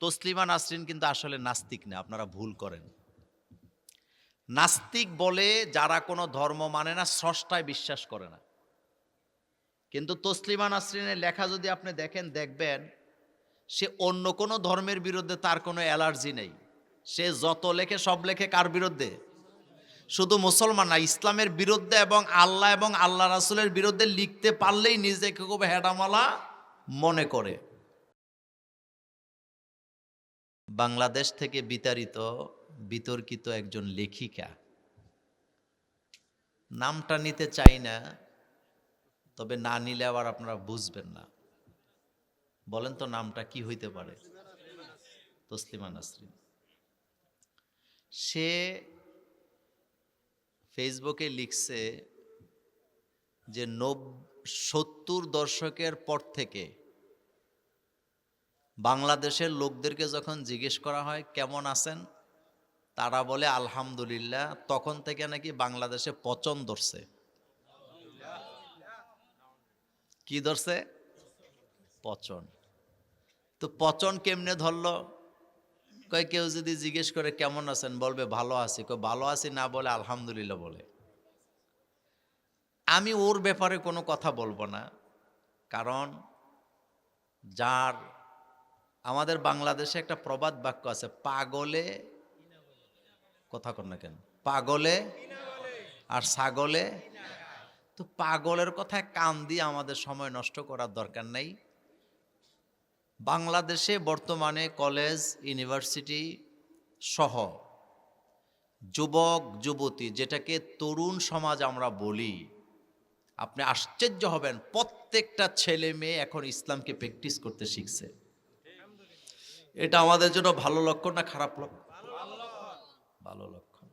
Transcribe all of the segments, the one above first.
তসলিমা নাসরিন কিন্তু আসলে নাস্তিক না, আপনারা ভুল করেন। নাস্তিক বলে যারা কোনো ধর্ম মানে না, স্রষ্টায় বিশ্বাস করে না। কিন্তু তসলিমা নাসরিনের লেখা যদি আপনি দেখেন, দেখবেন সে অন্য কোনো ধর্মের বিরুদ্ধে তার কোনো অ্যালার্জি নেই। সে যত লেখে, সব লেখে কার বিরুদ্ধে? শুধু মুসলমান না, ইসলামের বিরুদ্ধে এবং আল্লাহ এবং আল্লাহ রাসুলের বিরুদ্ধে লিখতে পারলেই নিজেকে খুব হেডামালা মনে করে। বাংলাদেশ থেকে বিতাড়িত, বিতর্কিত একজন লেখিকা। নামটা নিতে চাই না, তবে না নিলে আবার আপনারা বুঝবেন না। বলেন তো নামটা কি হইতে পারে? তসলিমা নাসরিন। সে ফেসবুকে লিখছে যে নব সত্তর দশকের পর থেকে বাংলাদেশের লোকদেরকে যখন জিজ্ঞেস করা হয়, কেমন আছেন? তারা বলে, আলহামদুলিল্লাহ। তখন থেকে নাকি বাংলাদেশে পচন ধরছে। কি ধরছে? পচন। তো পচন কেমনে ধরলো? কয়, কেউ যদি জিজ্ঞেস করে, কেমন আছেন? বলবে, ভালো আছি। কয়, ভালো আছি না? বলে, আলহামদুলিল্লাহ বলে। আমি ওর ব্যাপারে কোনো কথা বলব না। কারণ যার আমাদের বাংলাদেশে একটা প্রবাদ বাক্য আছে, পাগলে, কথা কর না কেন, পাগলে আর ছাগলে। তো পাগলের কথায় কান দিয়ে আমাদের সময় নষ্ট করার দরকার নাই। বাংলাদেশে বর্তমানে কলেজ, ইউনিভার্সিটি সহ যুবক, যুবতী, যেটাকে তরুণ সমাজ আমরা বলি, আপনি আশ্চর্য হবেন, প্রত্যেকটা ছেলে মেয়ে এখন ইসলামকে প্র্যাকটিস করতে শিখছে। এটা আমাদের জন্য ভালো লক্ষণ না খারাপ লক্ষণ? ভালো লক্ষণ।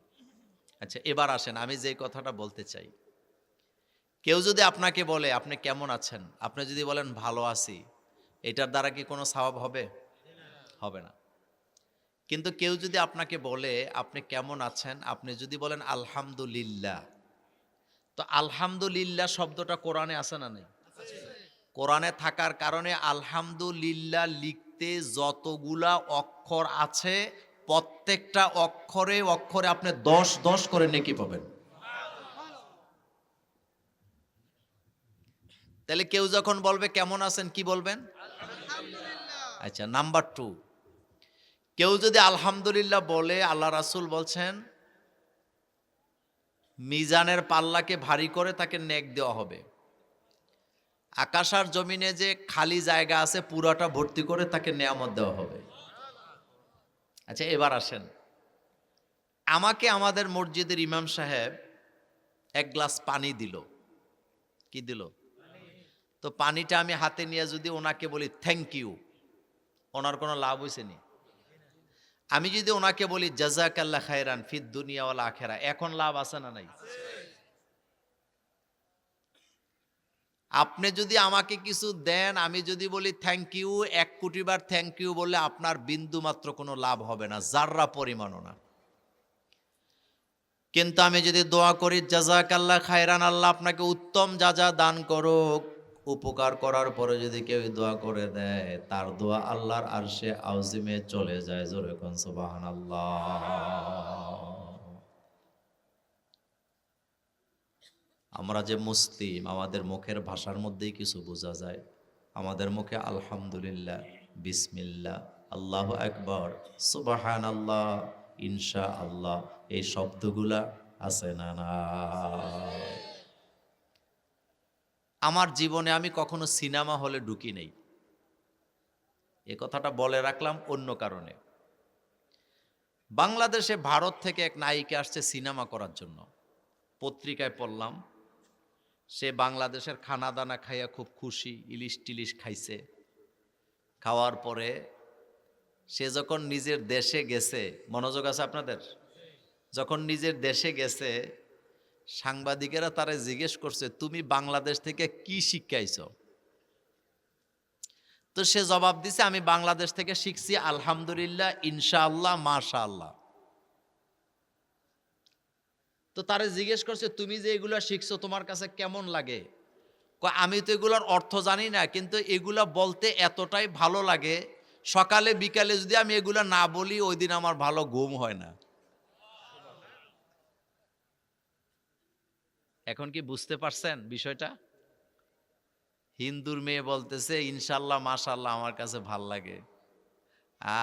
আচ্ছা এবার আসেন, আমি যে কথাটা বলতে চাই। কেউ যদি আপনাকে বলে, আপনি কেমন আছেন? আপনি যদি বলেন, ভালো আছি। এটার দ্বারা কি কোনো স্বভাব হবে? হবে না। কিন্তু কেউ যদি আপনাকে বলে, আপনি কেমন আছেন? আপনি যদি বলেন, আলহামদুলিল্লাহ। তো আলহামদুলিল্লাহ শব্দটা কোরআনে আছে না নেই? কোরআনে থাকার কারণে আলহামদুলিল্লাহ লিখতে যতগুলা অক্ষর আছে প্রত্যেকটা অক্ষরে অক্ষরে আপনি দশ দশ করে নেকি পাবেন। তাহলে কেউ যখন বলবে কেমন আছেন? কি বলবেন? আচ্ছা নাম্বার টু। কেউ যদি আলহামদুলিল্লাহ বলে আল্লাহ রাসুল বলছেন মিজানের পাল্লাকে ভারী করে তাকে নেক দেওয়া হবে। আকাশ আর জমিনে যে খালি জায়গা আছে, পুরাটা ভর্তি করে তাকে নেয়ামত দেওয়া হবে। আচ্ছা এবার আসেন। আমাকে আমাদের মসজিদের ইমাম সাহেব এক গ্লাস পানি দিল। কি দিল? তো পানিটা আমি হাতে নিয়ে যদি ওনাকে বলি থ্যাংক ইউ ওনার কোনো লাভ হয়েছে নি? আমি যদি ওনাকে বলি জাজাকাল্লা খায়রান ফিদ দুনিয়াওয়ালা আখেরা এখন লাভ আছে না নাই? আপনি যদি আমাকে কিছু দেন, আমি যদি বলি থ্যাংক ইউ এক কোটি বার থ্যাংক ইউ বললে আপনার বিন্দু মাত্র কোনো লাভ হবে না, যাররা পরিমাণও না। কিন্তু আমি যদি দোয়া করি জাজাকাল্লা খায়রান আল্লাহ, আপনাকে উত্তম যা যা দান করুক। উপকার করার পরে যদি কেউ দোয়া করে দেয়, তার দোয়া আল্লাহর আরশে আউজিমে চলে যায়, জোরে কোন সুবাহান আমরা যে মুসলিম, আমাদের মুখের ভাষার মধ্যেই কিছু বোঝা যায়। আমাদের মুখে আলহামদুলিল্লাহ, বিসমিল্লাহ, আল্লাহ একবার সুবাহান আল্লাহ ইনশা আল্লাহ এই শব্দগুলা আছে না না? আমার জীবনে আমি কখনো সিনেমা হলে ঢুকি নেই। এ কথাটা বলে রাখলাম অন্য কারণে। বাংলাদেশে ভারত থেকে এক নায়িকা আসছে সিনেমা করার জন্য। পত্রিকায় পড়লাম সে বাংলাদেশের খানা দানা খাইয়া খুব খুশি, ইলিশ টিলিশ খাইছে। খাওয়ার পরে সে যখন নিজের দেশে গেছে, মনোযোগ আছে আপনাদের? যখন নিজের দেশে গেছে, সাংবাদিকেরা তারা জিজ্ঞেস করছে, তুমি বাংলাদেশ থেকে কি শিক্ষাইছ তো সে জবাব দিছে, আমি বাংলাদেশ থেকে শিখছি, আলহামদুলিল্লাহ, ইনশাআল্লাহ মাশা আল্লাহ তো তারা জিজ্ঞেস করছে, তুমি যে এগুলো শিখছো, তোমার কাছে কেমন লাগে? আমি তো এগুলোর অর্থ জানি না, কিন্তু এগুলা বলতে এতটাই ভালো লাগে, সকালে, বিকালে যদি আমি এগুলা না বলি, ওই দিন আমার ভালো ঘুম হয় না। এখন কি বুঝতে পারছেন বিষয়টা? হিন্দুর মেয়ে বলতেছে, ইনশাল্লাহ, মাশাল্লাহ, আমার কাছে ভালো লাগে।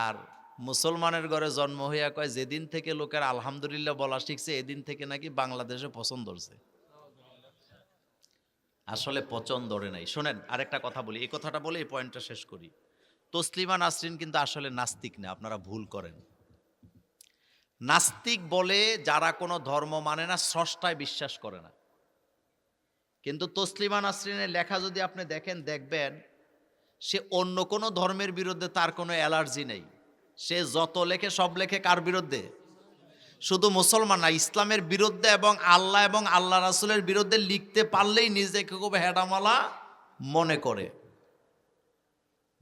আর মুসলমানের ঘরে জন্ম হইয়া কয়, যেদিন থেকে লোকের আলহামদুলিল্লাহ বলা শিখছে, এদিন থেকে নাকি বাংলাদেশে পছন্দ হচ্ছে আসলে পছন্দ ধরে নাই। শোনেন, আরেকটা কথা বলি। এই কথাটা বলে এই পয়েন্টটা শেষ করি। তসলিমা নাসরিন কিন্তু আসলে নাস্তিক না, আপনারা ভুল করেন। নাস্তিক বলে যারা কোনো ধর্ম মানে না, স্রষ্টায় বিশ্বাস করে না। কিন্তু তসলিমা নাসরিনের লেখা যদি আপনি দেখেন, দেখবেন, সে অন্য কোনো ধর্মের বিরুদ্ধে তার কোনো অ্যালার্জি নেই। সে যত লেখে সব লেখে কার বিরুদ্ধে? শুধু মুসলমান না, ইসলামের বিরুদ্ধে এবং আল্লাহ এবং আল্লাহ রাসুলের বিরুদ্ধে লিখতে পারলেই নিজেকে খুব হেডামালা মনে করে।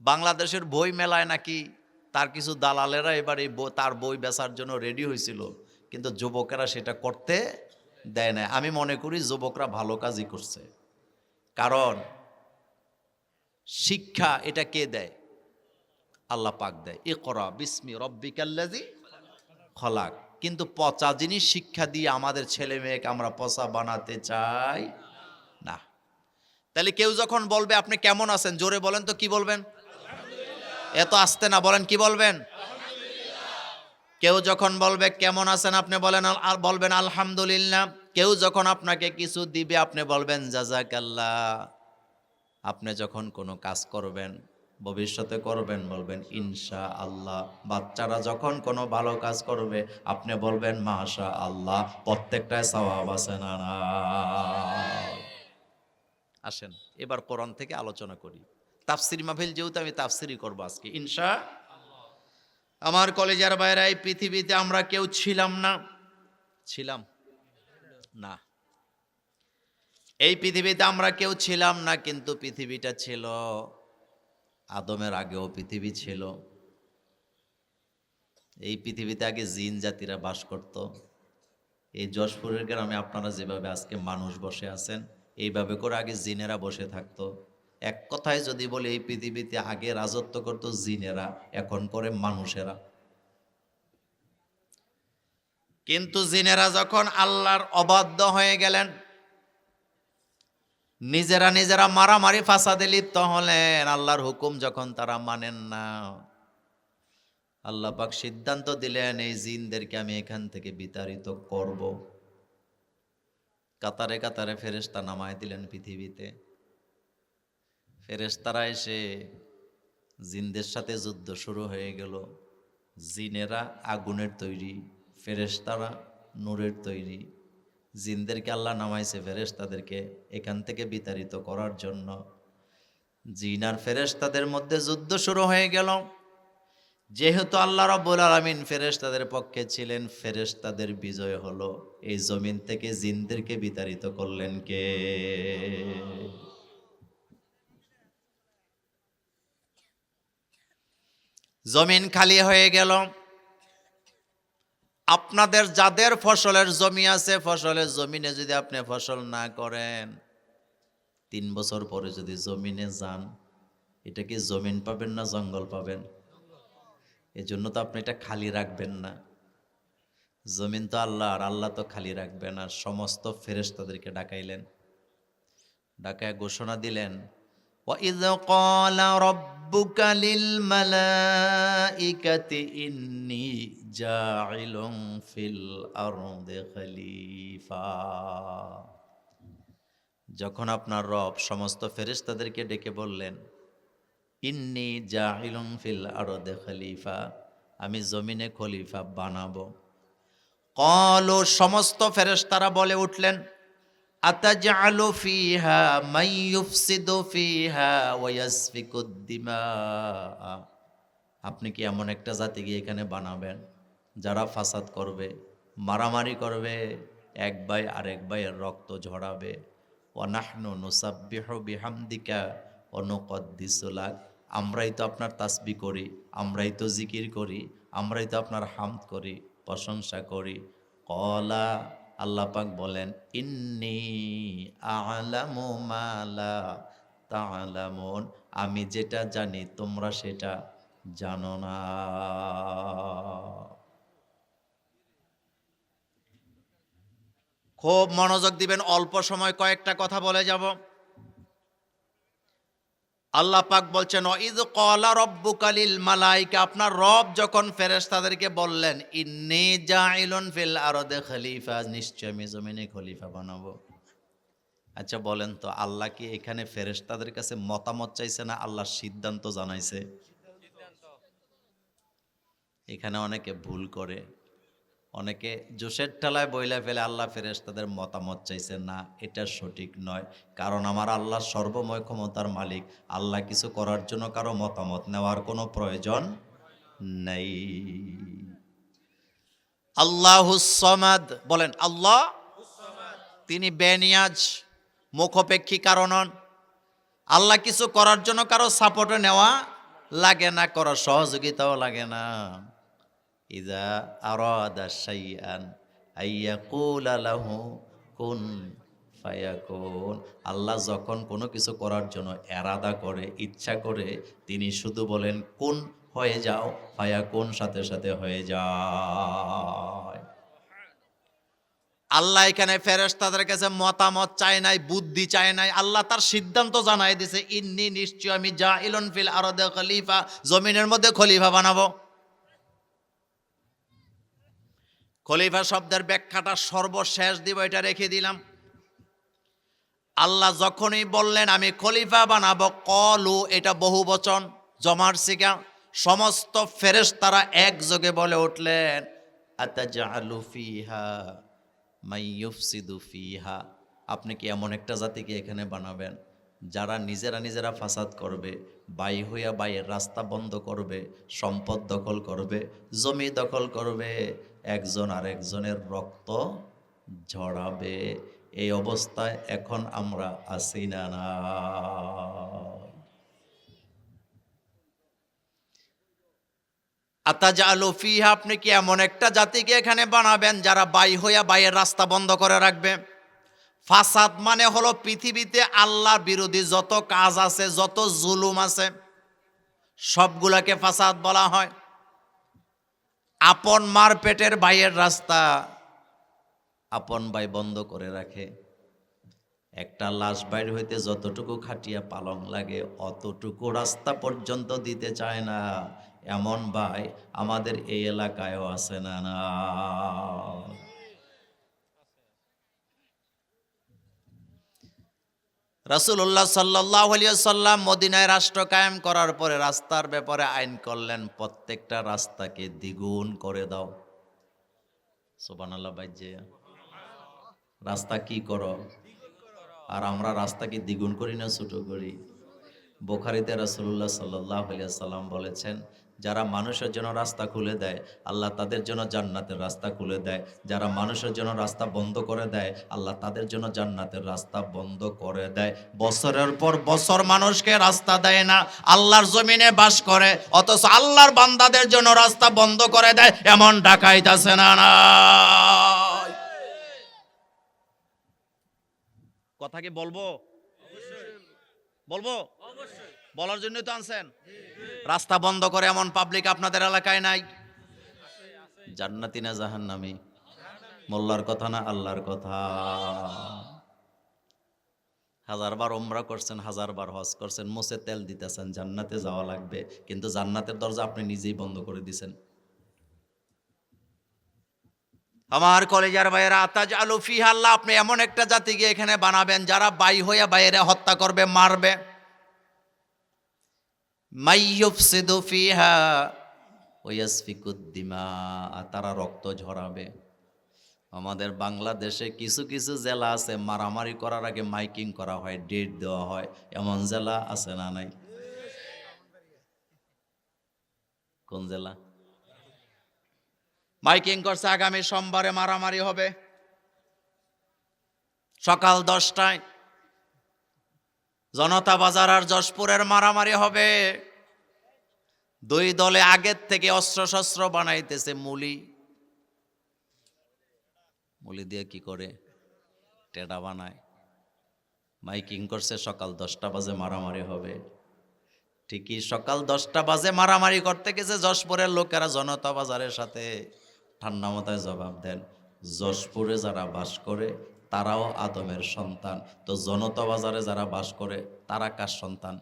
বাংলাদেশের বই মেলায় নাকি তার কিছু দালালেরা এবার এই তার বই বেচার জন্য রেডি হয়েছিল, কিন্তু যুবকেরা সেটা করতে দেয় না আমি মনে করি যুবকরা ভালো কাজই করছে। কারণ শিক্ষা এটা কে দেয়? আল্লাহ পাক দেয়। এ করা বিস্মি রব্বিকাল্লাজি খলাক। কিন্তু পচা জিনিস শিক্ষা দিয়ে আমাদের ছেলে মেয়েকে আমরা পচা বানাতে চাই না। তাহলে কেউ যখন বলবে, আপনি কেমন আছেন? জোরে বলেন তো, কি বলবেন? এত আসতে না, বলেন কি বলবেন? কেউ যখন বলবে, কেমন আছেন? আপনি বলেন আর বলবেন, আলহামদুলিল্লাহ। কেউ যখন আপনাকে কিছু দিবে, আপনি বলবেন জাজাকাল্লাহ আপনি যখন কোনো কাজ করবেন ভবিষ্যতে করবেন, বলবেন ইনশা আল্লাহ বাচ্চারা যখন কোনো ভালো কাজ করবে, আপনি বলবেন মাশা আল্লাহ প্রত্যেকটায় সওয়াব আছে না? আসেন, এবার কোরআন থেকে আলোচনা করি। তাফসির মাহফিল যেহেতু আমি তাফসিরই করব আজকে, ইনশা আমার কলেজের বাইরে এই পৃথিবীতে আমরা কেউ ছিলাম না। ছিলাম? না। এই পৃথিবীতে আমরা কেউ ছিলাম না, কিন্তু পৃথিবীটা ছিল। আদমের আগেও পৃথিবী ছিল। এই পৃথিবীতে আগে জিন জাতিরা বাস করত। এই যশপুরের গ্রামে আপনারা যেভাবে আজকে মানুষ বসে আছেন, এইভাবে করে আগে জিনেরা বসে থাকতো। এক কথায় যদি বলি, এই পৃথিবীতে আগে রাজত্ব করতো জিনেরা, এখন করে মানুষেরা। কিন্তু জিনেরা যখন আল্লাহর অবাধ্য হয়ে গেলেন নিজেরা নিজেরা মারামারি ফাসাদে লিপ্ত হলেন। আল্লাহর হুকুম যখন তারা মানেন না। আল্লাহ পাক সিদ্ধান্ত দিলেন, এই জিনদেরকে আমি এখান থেকে বিতাড়িত করব। কাতারে কাতারে ফেরেশতা নামায় দিলেন পৃথিবীতে। ফেরেশতারা এসে জিনদের সাথে যুদ্ধ শুরু হয়ে গেল। জিনেরা আগুনের তৈরি, ফেরেশতারা নূরের তৈরি। জিনদেরকে আল্লাহ নামাইছে ফেরেস তাদেরকে এখান থেকে বিতাড়িত করার জন্য। জিন আর ফেরেশতাদের মধ্যে যুদ্ধ শুরু হয়ে গেল। যেহেতু আল্লাহ রব্বুল আলমিন ফেরেশতাদের পক্ষে ছিলেন, ফেরেশতাদের বিজয় হলো। এই জমিন থেকে জিনদেরকে বিতাড়িত করলেন কে? জমিন খালি হয়ে গেল। আপনাদের যাদের ফসলের জমি আছে, ফসলের জমিনে যদি আপনি ফসল না করেন, তিন বছর পরে যদি জমিনে যান, এটা কি জমিন পাবেন না জঙ্গল পাবেন? এই জন্য তো আপনি এটা খালি রাখবেন না। জমিন তো আল্লাহ, আর আল্লাহ তো খালি রাখবেন। আর সমস্ত ফেরেশতাদেরকে ডাকাইলেন। ডাকায় ঘোষণা দিলেন وَإِذْ قَالَ رَبُّكَ لِلْمَلَائِكَةِ إِنِّي جَاعِلٌ فِي الْأَرْضِ খলিফা যখন আপনার রব সমস্ত ফেরেশতাদেরকে ডেকে বললেন ইন্নি জাহিলুম ফিল আরদে খলিফা আমি জমিনে খলিফা বানাবো কলো সমস্ত ফেরেশতারা বলে উঠলেন আতাজআলু ফিহা, মান ইউফসিদু ফিহা ওয়া ইয়াসফিকুদ দিমা। আপনি কি এমন একটা জাতি গিয়ে এখানে বানাবেন যারা ফাসাদ করবে, মারামারি করবে, এক ভাই আরেক ভাইয়ের রক্ত ঝরাবে? ওয়ানাহনু নুসাব্বিহু বিহামদিকা ওয়া নুকদ্দিসু লাক। আমরাই তো আপনার তাসবি করি, আমরাই তো জিকির করি, আমরাই তো আপনার হামদ করি, প্রশংসা করি। কলা আল্লাহ পাক বলেন, ইন্নি আলামু মালা তালামুন আমি যেটা জানি তোমরা সেটা জানো না। খুব মনোযোগ দিবেন, অল্প সময় কয়েকটা কথা বলে যাব। আল্লাহ পাক বলছেন ইদ কলা রব্বুকালিল মালাইকা আপনার রব যখন ফেরেশতাদেরকে বললেন, ইন্নী জাইলুন ফিল আরদে খলিফা নিশ্চয় আমি জমিনে খলিফা বানাবো। আচ্ছা বলেন তো, আল্লাহ কি এখানে ফেরেশতাদের কাছে মতামত চাইছে না আল্লাহর সিদ্ধান্ত জানাইছে? এখানে অনেকে ভুল করে। অনেকে জোশের ঠেলায় বইলা ফেলে আল্লাহ ফেরেস তাদের মতামত চাইছে না, এটা সঠিক নয়। কারণ আমার আল্লাহ সর্বময় ক্ষমতার মালিক, আল্লাহ কিছু করার জন্য কারও মতামত নেওয়ার কোনো প্রয়োজন নেই। আল্লাহ সমাদ বলেন, আল্লাহ তিনি বেনিয়াজ, মুখপেক্ষী কারণ আল্লাহ কিছু করার জন্য কারও সাপোর্টে নেওয়া লাগে না, করার সহযোগিতাও লাগে না। ইদা আরাদা শাইআন আইয়াকুলা লাহু কুন ফায়াকুন। আল্লাহ যখন কোনো কিছু করার জন্য এরাদা করে, ইচ্ছা করে, তিনি শুধু বলেন, কোন, হয়ে যাও, ফায়াকুন সাথে সাথে হয়ে যায়। আল্লাহ এখানে ফেরেশতাদের কাছে মতামত চায় নাই, বুদ্ধি চায় নাই। আল্লাহ তার সিদ্ধান্ত জানাই দিছে, ইন্নি নিশ্চয় আমি যা ইলন ফিল আরদে খলিফা, জমিনের মধ্যে খলিফা বানাবো। খলিফা শব্দের ব্যাখ্যাটা সর্বশেষ দিব, এটা রেখে দিলাম। আল্লাহ যখনই বললেন, আমি খলিফা বানাবো কলু, এটা বহু বচন, জমার শিকা। সমস্ত ফেরেশ তারা একযোগে বলে উঠলেন ফিহা আপনি কি এমন একটা জাতিকে এখানে বানাবেন, যারা নিজেরা নিজেরা ফাসাদ করবে, বাই হইয়া বাইয়ের রাস্তা বন্ধ করবে, সম্পদ দখল করবে, জমি দখল করবে একজন আরেকজনের রক্ত ঝরাবে। এই অবস্থায় এখন আমরা আছি না না। আলু ফিহা, আপনি কি এমন একটা জাতিকে এখানে বানাবেন যারা বাই হইয়া বাইয়ের রাস্তা বন্ধ করে রাখবে? ফাসাদ মানে হলো পৃথিবীতে আল্লাহ বিরোধী যত কাজ আছে, যত জুলুম আছে, সবগুলাকে ফাসাদ বলা হয়। আপন মার পেটের ভাইয়ের রাস্তা। আপন ভাই বন্ধ করে রাখে। একটা লাশ বাইর হইতে যতটুকু খাটিয়া পালং লাগে, অতটুকু রাস্তা পর্যন্ত দিতে চায় না। এমন ভাই আমাদের এই এলাকায়ও আছে না না। রাসুল্লাহ সাল্লাহ সাল্লাম মদিনায় রাষ্ট্র কায়েম করার পরে রাস্তার ব্যাপারে আইন করলেন, প্রত্যেকটা রাস্তাকে দ্বিগুণ করে দাও। সোবানাল্লাহ বাইজে রাস্তা কি করো? আর আমরা রাস্তাকে দ্বিগুণ করি না, ছোট করি? বোখারিতে রাসুল্লাহ সাল্লাহ সাল্লাম বলেছেন যারা মানুষের জন্য রাস্তা খুলে দেয়, আল্লাহ তাদের জন্য জান্নাতের রাস্তা খুলে দেয়। যারা মানুষের জন্য রাস্তা বন্ধ করে দেয়, আল্লাহ তাদের জন্য জান্নাতের রাস্তা বন্ধ করে দেয়। বছরের পর বছর মানুষকে রাস্তা দেয় না, আল্লাহর জমিনে বাস করে, অথচ আল্লাহর বান্দাদের জন্য রাস্তা বন্ধ করে দেয়, এমন ডাকাইতাছে না না কথা কি বলব? বলব? বলার জন্য তো আনছেন। রাস্তা বন্ধ করে এমন পাবলিক আপনাদের এলাকায় নাই। জান্নাতি না জাহান্নামি? মোল্লার কথা না আল্লাহর কথা? হাজারবার ওমরা করছেন, হাজারবার হজ করছেন মোসে তেল দিতেছেন, জান্নাতে যাওয়া লাগবে। কিন্তু জান্নাতের দরজা আপনি নিজেই বন্ধ করে দিছেন। আমার কলেজার বাইরে আতাজ আলু ফিহা আল্লাহ আপনি এমন একটা জাতিকে এখানে বানাবেন, যারা বাই হইয়া বাইরে হত্যা করবে, মারবে। তারা রক্ত ঝরাবে। আমাদের বাংলাদেশে কিছু কিছু জেলা আছে, মারামারি করার আগে মাইকিং করা হয়, ডেট দেওয়া হয়। এমন জেলা আছে না নাই? কোন জেলা? মাইকিং করছে, আগামী সোমবারে মারামারি হবে। সকাল দশটায় জনতা বাজার আর যশপুরের মারামারি হবে। দুই দলে আগের থেকে অস্ত্র শস্ত্র বানাইতেছে মুলি। মুলি দিয়ে কি করে? টেডা বানায়। মাইকিং করছে, সকাল দশটা বাজে মারামারি হবে। ঠিকই সকাল দশটা বাজে মারামারি করতে গেছে যশপুরের লোকেরা জনতা বাজারের সাথে। ঠান্ডা মাথায় জবাব দেন, যশপুরে যারা বাস করে তারাও আদমের সন্তান। তো জনতা বাজারে যারা বাস করে, তারা কার সন্তান?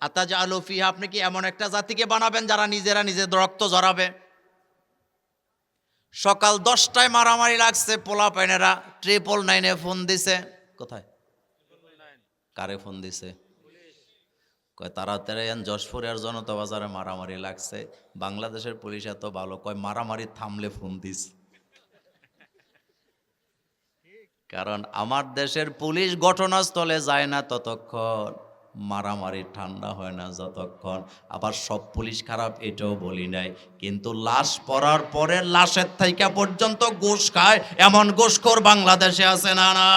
আতাজা আলফিয়া আপনি কি এমন একটা জাতিকে বানাবেন যারা নিজেরা নিজেদের রক্ত জড়াবে সকাল দশটায় মারামারি লাগছে পোলা পাইনেরা ট্রিপল নাইনে ফোন দিছে। কোথায়? কারে ফোন দিছে? কয়, তাড়াতাড়ি যশপুরে আর জনতা বাজারে মারামারি লাগছে। বাংলাদেশের পুলিশ এত ভালো, কয়, মারামারি থামলে ফোন দিস। কারণ আমার দেশের পুলিশ ঘটনাস্থলে যায় না ততক্ষণ। মারামারি ঠান্ডা হয় না যতক্ষণ। আবার সব পুলিশ খারাপ, এটাও বলি নাই। কিন্তু লাশ পড়ার পরে লাশের থাইকা পর্যন্ত ঘুষ খায়, এমন ঘুষখোর বাংলাদেশে আছে না না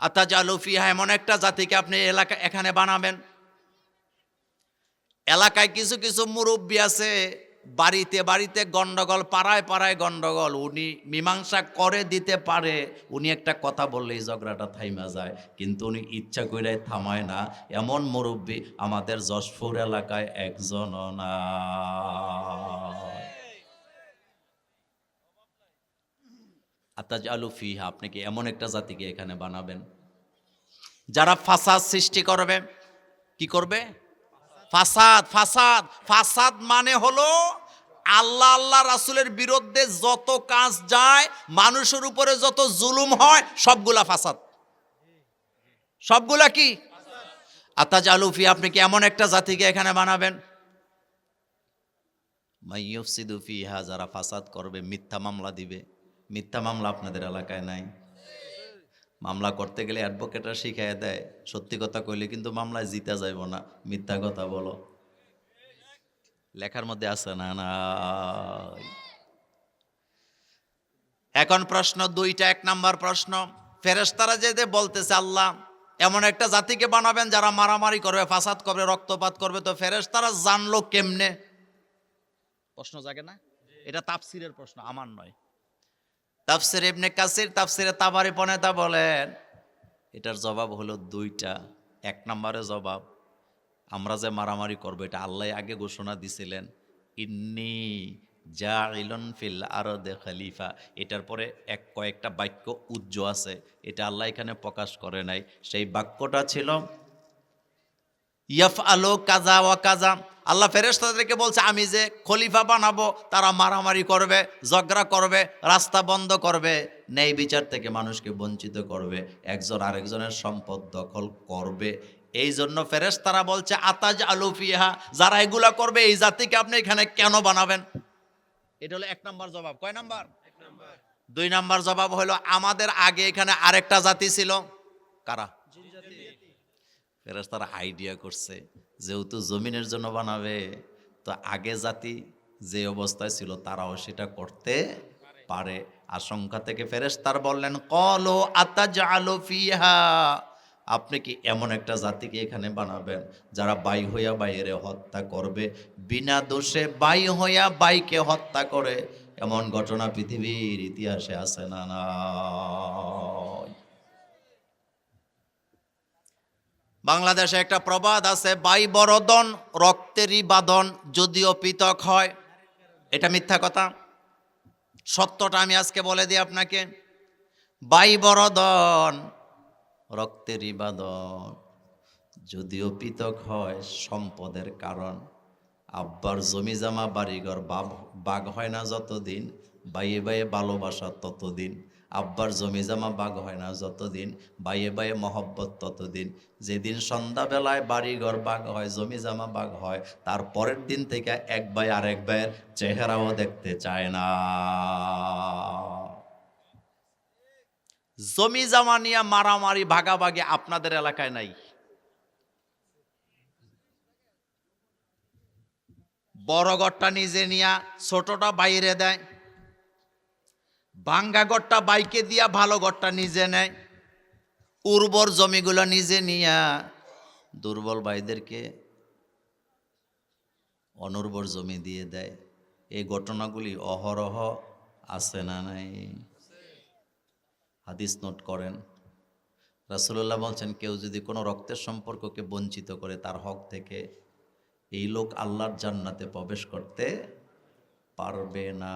আতাজ আলুফিয়া এমন একটা জাতিকে আপনি এলাকা এখানে বানাবেন। এলাকায় কিছু কিছু মুরব্বী আছে। বাড়িতে বাড়িতে গন্ডগোল, পাড়ায় পাড়ায় গন্ডগোল, উনি মীমাংসা করে দিতে পারে। উনি একটা কথা বললেই ঝগড়াটা থাইমা যায়, কিন্তু উনি ইচ্ছা করে থামায় না। এমন মুরব্বী আমাদের যশপুর এলাকায় একজন না আতাজ আলু ফিহা, আপনি কি এমন একটা জাতিকে এখানে বানাবেন? যারা ফাসাদ সৃষ্টি করবে, কি করবে? ফাসাদ ফাসাদ ফাসাদ মানে হলো আল্লাহ আল্লাহ রাসুলের বিরুদ্ধে যত কাজ যায়, মানুষের উপরে যত জুলুম হয়, সবগুলা ফাসাদ। সবগুলা কি? আতাজ আলুফি আপনি কি এমন একটা জাতিকে এখানে বানাবেন? মাইয়ুফসিদু ফিহা, যারা ফাসাদ করবে, মিথ্যা মামলা দিবে। মিথ্যা মামলা আপনাদের এলাকায় নাই। মামলা করতে গেলে অ্যাডভোকেটরা শিখাই দেয়, সত্যি কথা কইলে কিন্তু মামলায় জিতা যাইব না। মিথ্যা কথা বলো। লেখার মধ্যে আছে না না এখন প্রশ্ন দুইটা, এক নাম্বার প্রশ্ন। ফেরেশতারা যেতে বলতেছে, আল্লাহ, এমন একটা জাতিকে বানাবেন যারা মারামারি করবে, ফাসাদ করবে, রক্তপাত করবে, তো ফেরেশতারা জানলো কেমনে? প্রশ্ন জাগে না? এটা তাফসিরের প্রশ্ন, আমার নয়। তাফসির ইবনে কাসির, তাফসিরে তাবারি পনেতা বলেন, এটার জবাব হলো দুইটা। এক নম্বরে জবাব আমরা যে মারামারি করব, এটা আল্লাহ আগে ঘোষণা দিছিলেন, ইন্নি যা ইলন ফিল আরও দে খালিফা। এটার পরে এক কয়েকটা বাক্য উজ্জ আছে, এটা আল্লাহ এখানে প্রকাশ করে নাই। সেই বাক্যটা ছিল ইয়াফ আলো কাজা ওয়া কাজা আল্লাহ ফেরেশতাদেরকে বলছে, আমি যে খলিফা বানাবো, তারা মারামারি করবে, ঝগড়া করবে, রাস্তা বন্ধ করবে, ন্যায় বিচার থেকে মানুষকে বঞ্চিত করবে, একজন আরেকজনের সম্পদ দখল করবে। এই জন্য ফেরেস তারা বলছে আতাজ আলুফিহা যারা এগুলা করবে, এই জাতিকে আপনি এখানে কেন বানাবেন? এটা হলো এক নম্বর জবাব। কয় নাম্বার? দুই নাম্বার জবাব হলো, আমাদের আগে এখানে আরেকটা জাতি ছিল। কারা? ফেরেশতারা আইডিয়া করছে, যেহেতু জমিনের জন্য বানাবে, তো আগে জাতি যে অবস্থায় ছিল, তারাও সেটা করতে পারে। আশঙ্কা থেকে ফেরেশতার বললেন, কলো আতাজ আলো ফিহা। আপনি কি এমন একটা জাতিকে এখানে বানাবেন যারা বাই হইয়া বাইরে হত্যা করবে? বিনা দোষে বাই হইয়া বাইকে হত্যা করে। এমন ঘটনা পৃথিবীর ইতিহাসে আছে না বাংলাদেশে একটা প্রবাদ আছে, বাই বরদন, রক্তেরই বাদন যদিও পৃথক হয়। এটা মিথ্যা কথা? সত্যটা আমি আজকে বলে দিই আপনাকে। বাই বরদন রক্তেরই বাদন যদিও পৃথক হয় সম্পদের কারণ। আব্বার জমি জামা বাড়িঘর বাঘ হয় না যতদিন, বাইয়ে বাইয়ে ভালোবাসা ততদিন। আব্বার জমি জামা বাঘ হয় না যতদিন, বাইয়ে বাইয়ে মহব্বত ততদিন। যেদিন সন্ধ্যাবেলায় বাড়িঘর বাঘ হয়, জমি জামা বাঘ হয়, তার পরের দিন থেকে এক ভাই আরেক ভাইয়ের চেহারাও দেখতে চায় না। জমি জামা নিয়ে মারামারি, ভাগাভাগি আপনাদের এলাকায় নাই। বড় গড়টা নিজে নিয়া, ছোটটা বাইরে দেয়। ভাঙ্গা গড়টা বাইকে দিয়া, ভালো গড়টা নিজে নেয়। উর্বর জমিগুলো নিজে নিয়া, দুর্বল ভাইদেরকে অনুর্বর জমি দিয়ে দেয়। এই ঘটনাগুলি অহরহ আছে না নাই? হাদিস নোট করেন। রাসুল্লাহ বলছেন, কেউ যদি কোনো রক্তের সম্পর্ককে বঞ্চিত করে তার হক থেকে, এই লোক আল্লাহর জান্নাতে প্রবেশ করতে পারবে না।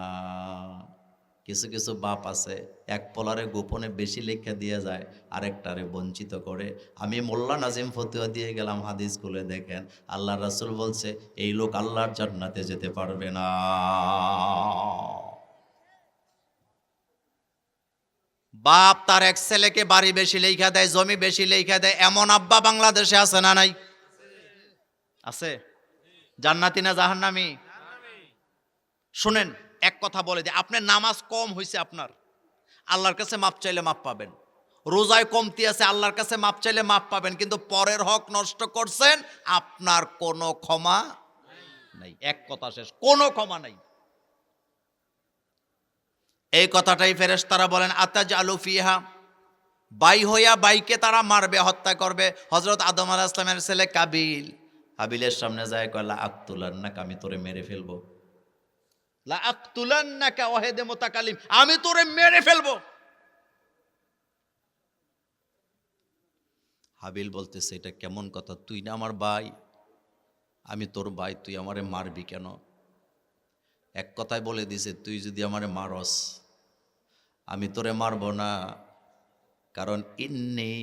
কিছু কিছু বাপ আছে, এক পলারে গোপনে বেশি লেখা দিয়ে যায়, আরেকটারে বঞ্চিত করে। আমি মোল্লা নাজিম ফতুয়া দিয়ে গেলাম হাদিস খুলে দেখেন। আল্লাহ রাসুল বলছে, এই লোক আল্লাহর জান্নাতে যেতে পারবে না। বাপ তার এক ছেলেকে বাড়ি বেশি লেখা দেয়, জমি বেশি লেখা দেয়, এমন আব্বা বাংলাদেশে আছে না নাই? আছে? জান্নাতি না জাহান্নামি? শুনেন, এক কথা বলে দিই, আপনার নামাজ কম হয়েছে আপনার। আল্লাহর কাছে মাপ চাইলে মাপ পাবেন। রোজায় কমতি আছে, আল্লাহর কাছে মাপ চাইলে মাপ পাবেন, কিন্তু পরের হক নষ্ট করছেন, আপনার কোনো ক্ষমা নাই। এক কথা শেষ, কোনো ক্ষমা নাই। এই কথাটাই ফেরেস তারা বলেন আতাজ আলু ফিহা? বাই হইয়া বাইকে তারা মারবে, হত্যা করবে। হজরত আদম আলাহ ইসলামের ছেলে কাবিল। কাবিলের সামনে যায় কয়লা আক্তুলার নাক আমি তোরে মেরে ফেলব। লা আমি তোরে মেরে ফেলব। হাবিল বলতেছে, এটা কেমন কথা? তুই না আমার ভাই? আমি তোর ভাই, তুই আমারে মারবি কেন? এক কথায় বলে দিছে, তুই যদি আমারে মারস আমি তোরে মারব না। কারণ ইন্নি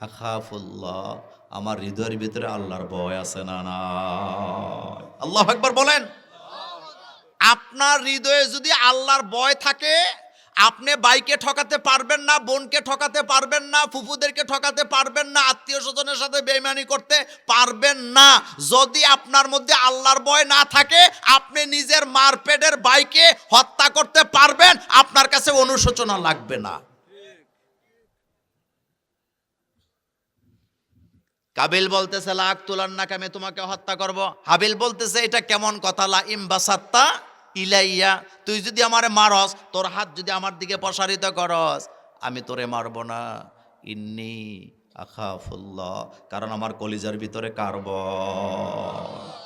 আখাফুল্লাহ, আমার হৃদয়ের ভিতরে আল্লাহর ভয় আছে না না। আল্লাহ একবার বলেন। আপনার হৃদয়ে যদি আল্লাহর ভয় থাকে আপনি বাইকে ঠকাতে পারবেন না, বোনকে ঠকাতে পারবেন না, ফুফুদেরকে ঠকাতে পারবেন না, আত্মীয় স্বজনের সাথে বেইমানি করতে পারবেন না। যদি আপনার মধ্যে আল্লাহর ভয় না থাকে, আপনি নিজের মারপেটের বাইকে হত্যা করতে পারবেন, আপনার কাছে অনুশোচনা লাগবে না। কাবিল বলতেছে লাখ তুলার নাক আমি তোমাকে হত্যা করব। হাবিল বলতেছে, এটা কেমন কথা? লা ইমবাসাত্তা ইলাইয়া, তুই যদি আমারে মারস, তোর হাত যদি আমার দিকে প্রসারিত করস, আমি তোরে মারব না। ইন্নি আখাফুল্লাহ, কারণ আমার কলিজার ভিতরে কার্বন।